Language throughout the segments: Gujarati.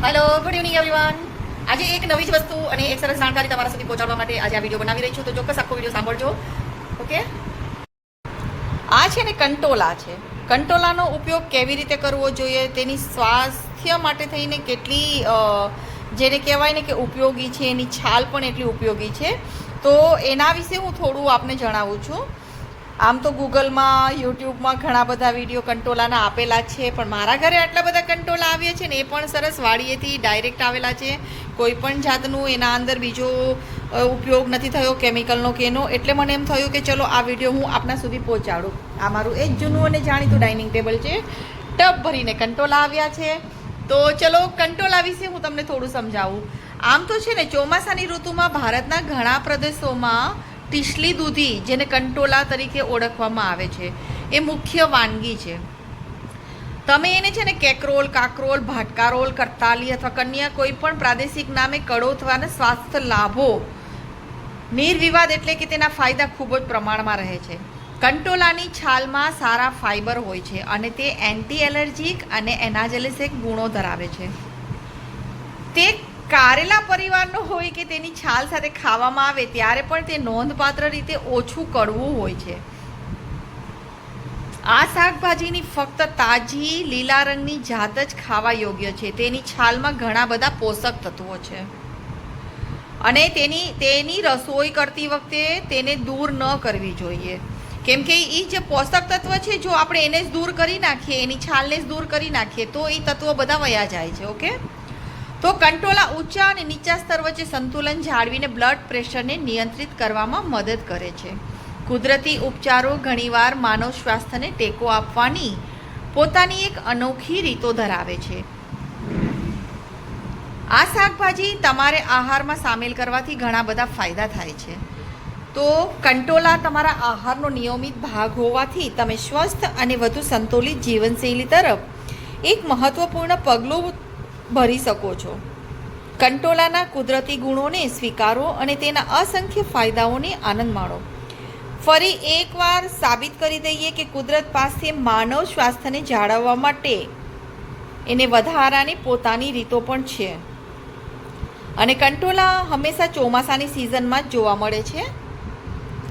હેલો ગુડ ઇવનિંગ એવરીવન આજે એક નવી જ વસ્તુ અને એક સરસ જાણકારી તમારા સુધી પહોંચાડવા માટે આજે આ વીડિયો બનાવી રહી છું. તો ચોક્કસ આખો વીડિયો સાંભળજો. ઓકે આ છે ને કંટોલા છે. કંટોલાનો ઉપયોગ કેવી રીતે કરવો જોઈએ? તેની સ્વાસ્થ્ય માટે થઈને કેટલી જેને કહેવાય ને કે ઉપયોગી છે, એની છાલ પણ એટલી ઉપયોગી છે. તો એના વિશે હું થોડું આપને જણાવું છું. આમ તો ગૂગલમાં યુટ્યુબમાં ઘણા બધા વીડિયો કંટોલાના આપેલા છે, પણ મારા ઘરે આટલા બધા કંટોલા આવ્યા છે ને, એ પણ સરસ વાડીએથી ડાયરેક્ટ આવેલા છે. કોઈ પણ જાતનું એના અંદર બીજો ઉપયોગ નથી થયો કેમિકલનો કે એનો. એટલે મને એમ થયું કે ચલો આ વીડિયો હું આપના સુધી પહોંચાડું. આ મારું એ જ જૂનું અને જાણીતું ડાઇનિંગ ટેબલ છે. ટબ ભરીને કંટોલા આવ્યા છે. તો ચલો કંટોલા વિશે હું તમને થોડું સમજાવું. આમ તો છે ને, ચોમાસાની ઋતુમાં ભારતના ઘણા પ્રદેશોમાં ટીસલી દૂધી જેને કંટોલા તરીકે ઓળખવામાં આવે છે, એ મુખ્ય વાનગી છે. તમે એને છે ને કેકરોલ, કાકરોલ, ભાટકારોલ, કરતાલી અથવા કન્યા કોઈ પણ પ્રાદેશિક નામે કડોથવાના સ્વાસ્થ્ય લાભો, નિર્વિવાદ એટલે કે તેના ફાયદા ખૂબ જ પ્રમાણમાં રહે છે. કંટોલાની છાલમાં સારા ફાઇબર હોય છે અને તે એન્ટી એલર્જીક અને એનાજેલિસિક ગુણો ધરાવે છે. તે કારેલા પરિવારનો હોય કે તેની છાલ સાથે ખાવામાં આવે, ત્યારે પણ તે નોંધપાત્ર રીતે ઓછું કડવું હોય છે. આ શાકભાજીની ફક્ત તાજી લીલા રંગની જાત જ ખાવા યોગ્ય છે. તેની છાલમાં ઘણા બધા પોષક તત્વો છે. અને તેની તેની રસોઈ કરતી વખતે તેને દૂર ન કરવી જોઈએ. કેમ કે એ જે પોષક તત્વ છે, જો આપણે એને જ દૂર કરી નાખીએ, એની છાલને જ દૂર કરી નાખીએ, તો એ તત્વો બધા વયા જાય છે, ઓકે? તો કંટોલા ઊંચા અને નીચા સ્તર વચ્ચે સંતુલન જાળવીને બ્લડ પ્રેશરને નિયંત્રિત કરવામાં મદદ કરે છે. કુદરતી ઉપચારો ઘણીવાર માનવ સ્વાસ્થ્યને ટેકો આપવાની પોતાની એક અનોખી રીતો ધરાવે છે. આ શાકભાજી તમારે આહારમાં સામેલ કરવાથી ઘણા બધા ફાયદા થાય છે. તો કંટોલા તમારા આહારનો નિયમિત ભાગ હોવાથી તમે સ્વસ્થ અને વધુ સંતુલિત જીવનશૈલી તરફ એક મહત્વપૂર્ણ પગલું ભરી શકો છો. કંટોલાના કુદરતી ગુણોને સ્વીકારો અને તેના અસંખ્ય ફાયદાઓને આનંદ માણો. ફરી એકવાર સાબિત કરી દઈએ કે કુદરત પાસે માનવ સ્વાસ્થ્યને જાળવવા માટે એને વધારાની પોતાની રીતો પણ છે. અને કંટોલા હંમેશા ચોમાસાની સિઝનમાં જ જોવા મળે છે.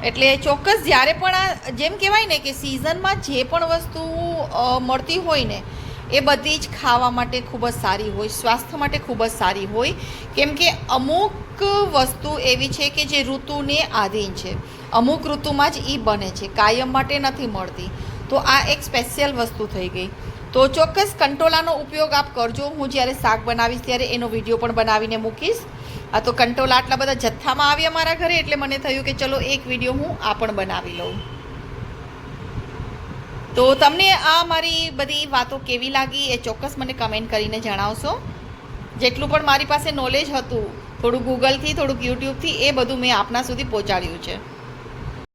એટલે ચોક્કસ જ્યારે પણ આ, જેમ કહેવાય ને કે સિઝનમાં જે પણ વસ્તુ મળતી હોય ને એ બધી જ ખાવા માટે ખૂબ જ સારી હોય, સ્વાસ્થ્ય માટે ખૂબ જ સારી હોય. કેમ કે અમુક વસ્તુ એવી છે કે જે ઋતુને આધીન છે. અમુક ઋતુમાં જ એ બને છે, કાયમ માટે નથી મળતી. તો આ એક સ્પેશિયલ વસ્તુ થઈ ગઈ. તો ચોક્કસ કંટોલાનો ઉપયોગ આપ કરજો. હું જ્યારે શાક બનાવીશ ત્યારે એનો વીડિયો પણ બનાવીને મૂકીશ. આ તો કંટોલા આટલા બધા જથ્થામાં આવ્યા મારા ઘરે એટલે મને થયું કે ચલો એક વીડિયો હું આ પણ બનાવી લઉં. તો તમને આ મારી બધી વાતો કેવી લાગી એ ચોક્કસ મને કમેન્ટ કરીને જણાવશો. જેટલું પણ મારી પાસે નોલેજ હતું, થોડું ગૂગલથી થોડુંક યુટ્યુબથી એ બધું મેં આપના સુધી પહોંચાડ્યું છે.